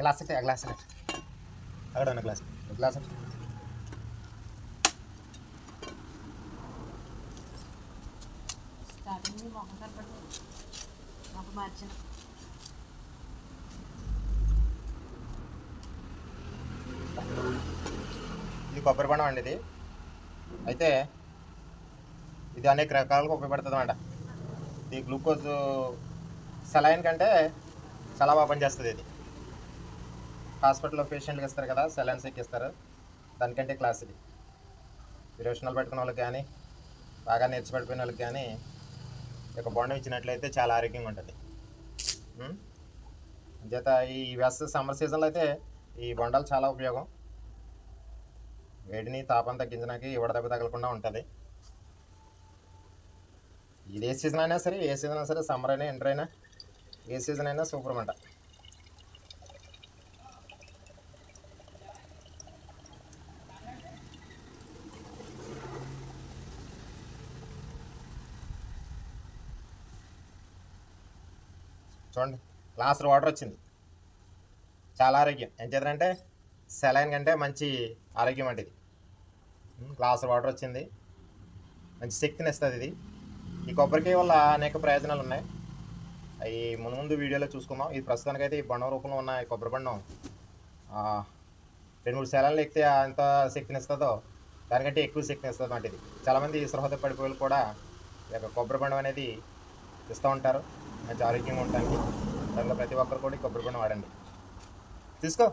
Glass అయితే glass అక్కడ ఉన్న గ్లాస్. గ్లాస్ ఇది కొబ్బరి బొండం అండి ఇది. అయితే ఇది అనేక రకాలుగా ఉపయోగపడుతుంది అన్నమాట ఇది గ్లూకోజ్ సెలైన్ కంటే చాలా బాగా పనిచేస్తుంది ఇది. హాస్పిటల్లో పేషెంట్కి ఇస్తారు కదా సెలైన్స్ ఎక్కిస్తారు దానికంటే క్లాస్ ఇది విరోచనాలు పెట్టుకున్న వాళ్ళకి కానీ బాగా నేర్చి వాళ్ళకి కానీ ఈ బొండం ఇచ్చినట్లయితే చాలా ఆరోగ్యంగా ఉంటుంది. చేత ఈ వేసవి సమ్మర్ సీజన్లో అయితే ఈ బొండాలు చాలా ఉపయోగం. వేడిని తాపం తగ్గించడానికి వడదెబ్బ తగలకుండా ఉంటుంది. ఇది ఏ సీజన్ అయినా సరే ఏ సీజన్ అయినా సరే సమ్మర్ అయినా ఎంటర్ అయినా ఏ సీజన్ అయినా సూపర్ అంట చూడండి. గ్లాస్ వాటర్ వచ్చింది. చాలా ఆరోగ్యం. ఏం చేద్దంటే సెలైన్ కంటే మంచి ఆరోగ్యం అంటే ఇది. Hmm, గ్లాస్ వాటర్ వచ్చింది. మంచి శక్తిని ఇస్తుంది ఇది ఈ కొబ్బరికాయ వల్ల అనేక ప్రయోజనాలు ఉన్నాయి. అవి ముందు ముందు వీడియోలో చూసుకుందాం. ఇది ప్రస్తుతానికైతే ఈ బండం రూపంలో ఉన్న ఈ కొబ్బరి బండం రెండు మూడు సెలన్లు ఎక్కితే ఎంత శక్తిని ఇస్తుందో దానికంటే ఎక్కువ శక్తిని ఇస్తుంది అంటే ఇది చాలామంది సృహద పడిపోయి కూడా ఈ యొక్క కొబ్బరి బండం అనేది ఇస్తూ ఉంటారు. మంచి ఆరోగ్యంగా ఉండడానికి దాంట్లో ప్రతి ఒక్కరు కూడా ఈ కొబ్బరి బండం వాడండి. తీసుకో.